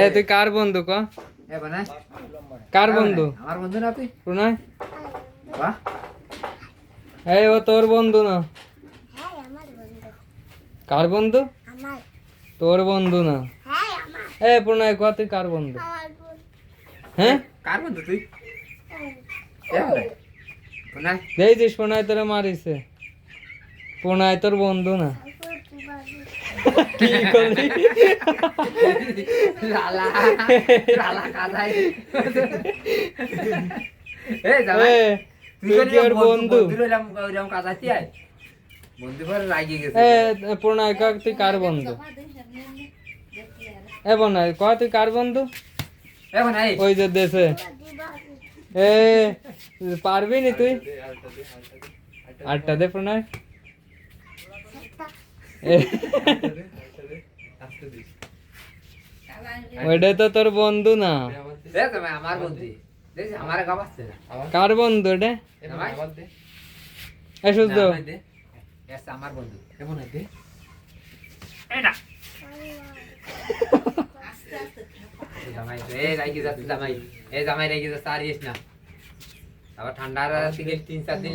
এ তুই কার বন্ধু ক? কার বন্ধু? আমার বন্ধু না তুই? প্রণয় বাহ এই ও তোর বন্ধু না। হ্যাঁ আমার বন্ধু। কার বন্ধু? আমার। তোর বন্ধু না। হ্যাঁ আমার। এ প্রণয় ক তুই কার বন্ধু? হ্যাঁ? কার বন্ধু তুই? দেখছিস প্রণয় তোরে মারিছে। প্রণয় তোর বন্ধু না। কি করলি লালা লালা এ এ, তুই কি বন্ধু কাদাইতে আয়। বন্ধু করে রাগিয়ে গেছে। এ প্রণয় ক তুই কার বন্ধু? এ প্রণয় ক তুই কার বন্ধু? এ বানাই ওই যে দেশে। এ পারবি নি তুই? আটটা দে প্রণয়। ওইটা তো তোর বন্ধু না? আমার বন্ধু। কার বন্ধু এটা? আমার বন্ধু। এটা। জামাই এ যাচ্ছে জামাই। এ জামাই রাইগে যাচ্ছে আর ইস না। আবার ঠান্ডার তিন চার দিন